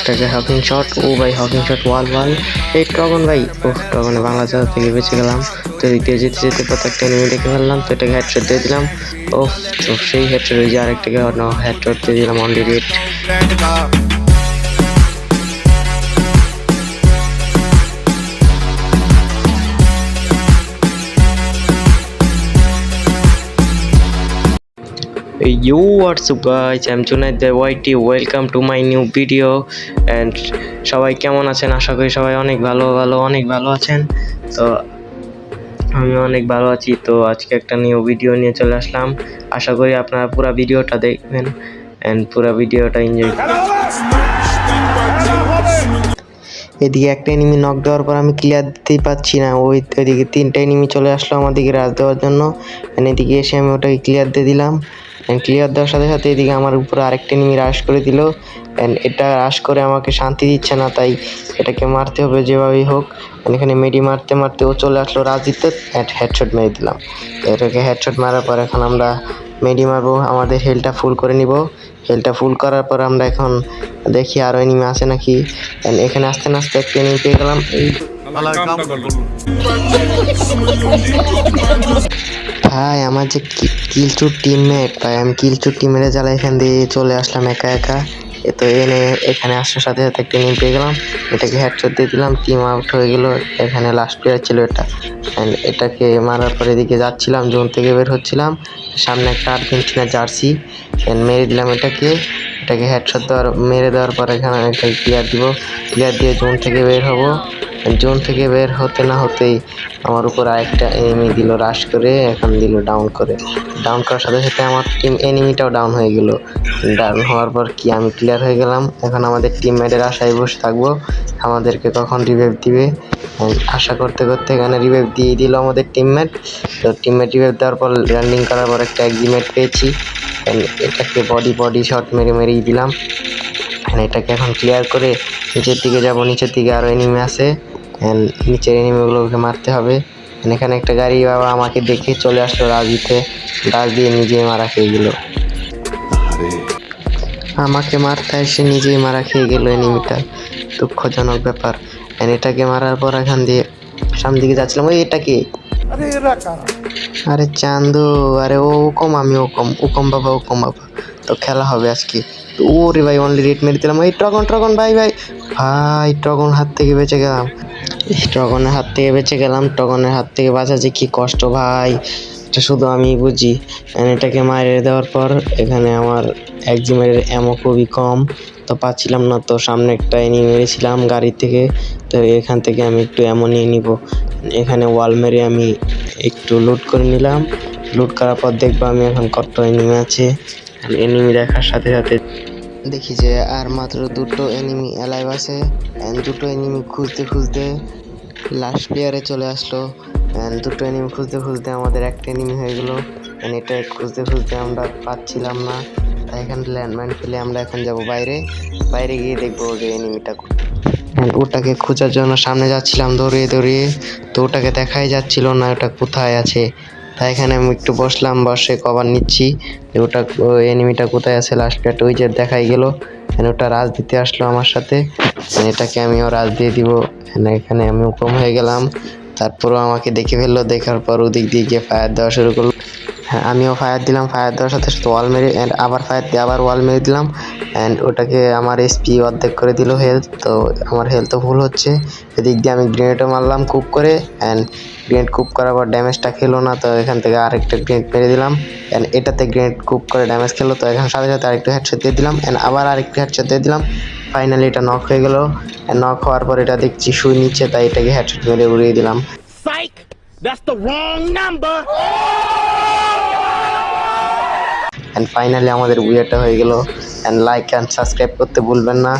এটাকে Hawking shot ও ভাই Hawking shot ওয়াল ওয়াল এই ট্রগন ভাই। ও ট্রগনে বাংলা জাহাজ থেকে বেঁচে গেলাম। তো এদিক দিয়ে যেতে যেতে কত একটা নিয়ে দেখে ফেললাম, তো এটাকে হেডশট দিয়ে দিলাম। ও তো সেই হেডশট ওই যে আরেকটাকে হেডশট দিয়ে দিলাম only rate Yo, what's up guys? I'm Junaid the YT. Welcome to my new video. And সবাই কেমন আছেন আশা করি সবাই অনেক ভালো ভালো অনেক ভালো আছেন তো আমি অনেক ভালো আছি তো আজকে একটা নিউ ভিডিও নিয়ে চলে আসলাম আশা করি আপনারা পুরো ভিডিওটা দেখবেন অ্যান্ড পুরো ভিডিওটা এনজয় এদিকে একটা এনিমি নক দেওয়ার পর আমি ক্লিয়ার দিতেই পাচ্ছি না। ওই ওইদিকে তিনটা এনিমি চলে আসলো আমার দিকে রাজ দেওয়ার জন্য। এদিকে এসে আমি ওটাকে ক্লিয়ার দিয়ে দিলাম। ক্লিয়ার দেওয়ার সাথে সাথে এদিকে আমার উপরে আরেকটা এনিমি রাশ করে দিল। অ্যান্ড এটা রাশ করে আমাকে শান্তি দিচ্ছে না, তাই এটাকে মারতে হবে যেভাবেই হোক। এখানে মেডি মারতে মারতে ও চলে আসলো রাজ দিতে হেডশট মেরে দিলাম। এটাকে হেডশট মারার পর এখন আমরা মেডি মারবো, আমাদের হেলটা ফুল করে নিব। হেলটা ফুল করার পর আমরা এখন দেখি আরও এনিমি আছে নাকি। এখানে আস্তে আস্তে একটা এনিমি পেয়ে গেলাম। ভাই, আমার যে কিলচুর টিমমেট ভাই, আমি কিলচুর টিমের জ্বালা এখান দিয়ে চলে আসলাম একা একা। তো এনে এখানে আসার সাথে সাথে একটা নিম পেয়ে গেলাম। এটাকে হেডশট দিয়ে দিলাম টিম আউট হয়ে গেলো। এখানে লাস্ট প্লেয়ার ছিল এটা। অ্যান্ড এটাকে মারার পরে এদিকে যাচ্ছিলাম, জোন থেকে বের হচ্ছিলাম। সামনে একটা আর্জেন্টিনা জার্সি। অ্যান্ড মেরে দিলাম এটাকে। এটাকে হেডশট দেওয়ার, মেরে দেওয়ার পর এখানে একটা ক্লিয়ার দিব। ক্লিয়ার দিয়ে জোন থেকে বের হব। জোন থেকে বের হতে না হতেই আমার উপর আরেকটা এনিমি দিল রাশ করে এখন দিল ডাউন করে। ডাউন করার সাথে সাথে আমার টিম এনিমিটাও ডাউন হয়ে গেল। ডাউন হওয়ার পর কি আমি ক্লিয়ার হয়ে গেলাম? এখন আমাদের টিমমেটের আশায় বসে থাকব। আমাদেরকে কখন রিভাইভ দিবে? আশা করতে করতে এখানে রিভাইভ দিয়ে দিল আমাদের টিমমেট তো টিমমেট রিভাইভ দেওয়ার পর রানিং করার পর একটা এক্সিমেট পেয়েছি। এটাকে বডি বডি শট মেরে মেরেই দিলাম। And এটাকে এখন ক্লিয়ার করে নিচের দিকে যাব। নিচের দিকে আরও এনিমি আছে। নিচের এনিমিগুলোকে মারতে হবে। এখানে একটা গাড়ি বাবা আমাকে দেখে চলে আসলো রাজিতে। ডাক দিয়ে নিজেই মারা খেয়ে গেল। আমাকে মারতে এসে নিজেই মারা খেয়ে গেল এনিমিটা দুঃখজনক ব্যাপার। এটাকে মারার পর এখান দিয়ে সামনে দিকে যাচ্ছিলাম। ওই এটাকে আরে চান্দু। আরে ও ওকম আমি ওকম। ওকম বাবা ওকম বাবা। তো খেলা হবে আজকে। তো ওরে ভাই অনলি রেট মেরে দিলাম। এই ট্রগন ট্রগন ভাই ভাই। ভাই ট্রগন হাত থেকে বেঁচে গেলাম। ট্রগনের হাত থেকে বেঁচে গেলাম ট্রগনের হাত থেকে বাঁচা যে কি কষ্ট ভাই, এটা শুধু আমি বুঝি। এটাকে মারিয়ে দেওয়ার পর এখানে আমার একজিমের অ্যামো খুবই কম, তো পাচ্ছিলাম না, তো সামনে একটা এনিমি মেরেছিলাম গাড়ি থেকে, তো এখান থেকে আমি একটু অ্যামো নিয়ে নিব। এখানে ওয়াল মেরে আমি একটু লুট করে নিলাম। লুট করার পর দেখব আমি এখন কত এনিমি আছে। এনিমি দেখার সাথে সাথে দেখি যে আর মাত্র দুটো এনিমি অ্যালাইভ আছে অ্যান্ড দুটো এনিমি খুঁজতে খুঁজতে লাস্ট প্লেয়ারে চলে আসলো অ্যান্ড দুটো এনিমি খুঁজতে খুঁজতে আমাদের একটা এনিমি হয়ে গেলো এটা খুঁজতে খুঁজতে আমরা পাচ্ছিলাম না, তাই এখানে ল্যান্ডমাইন ফেলে আমরা এখন যাব বাইরে বাইরে গিয়ে দেখব যে এনিমিটা ওটাকে খোঁজার জন্য সামনে যাচ্ছিলাম দৌড়িয়ে দৌড়িয়ে, তো ওটাকে দেখাই যাচ্ছিল না, ওটা কোথায় আছে? তাই এখানে আমি একটু বসলাম, বসে কভার নিচ্ছি। যে ওটা এনিমিটা কোথায় আছে? লাস্ট একটা ওই যে দেখাই গেল। ওটা রাজ দিতে আসলো আমার সাথে। এটাকে আমিও রাজ দিয়ে দিব। এখানে আমিও কম হয়ে গেলাম। তারপরও আমাকে দেখে ফেলল। দেখার পর ওদিক দিয়ে গিয়ে ফায়ার দেওয়া শুরু করল। হ্যাঁ আমিও ফায়ার দিলাম ফায়ার দেওয়ার সাথে সাথে ওয়াল মেরে অ্যান্ড আবার ফায়ার দিয়ে আবার ওয়াল মেরে দিলাম অ্যান্ড ওটাকে আমার এসপি অর্ধেক করে দিল হেলথ তো আমার হেলথও ফুল হচ্ছে। এদিক দিয়ে আমি গ্রেনেডও মারলাম কুপ করে অ্যান্ড গ্রেনেড কুপ করার পর ড্যামেজটা খেলো না, তো এখান থেকে আরেকটা গ্রেনেড মেরে দিলাম অ্যান্ড এটাতে গ্রেনেড কুপ করে ড্যামেজ খেলো, তো এখানে সাথে সাথে আরেকটু হেডশট দিয়ে দিলাম অ্যান্ড আবার আরেকটু হেডশট দিয়ে দিলাম ফাইনালি এটা নক হয়ে গেলো নক হওয়ার পর এটা দেখছি শুই নিচ্ছে, তাই এটাকে হেডশট মেরে উড়িয়ে দিলাম। That's the wrong number! And finally আমাদের বিয়েটা হয়ে গেল। অ্যান্ড লাইক অ্যান্ড সাবস্ক্রাইব করতে ভুলবেন না।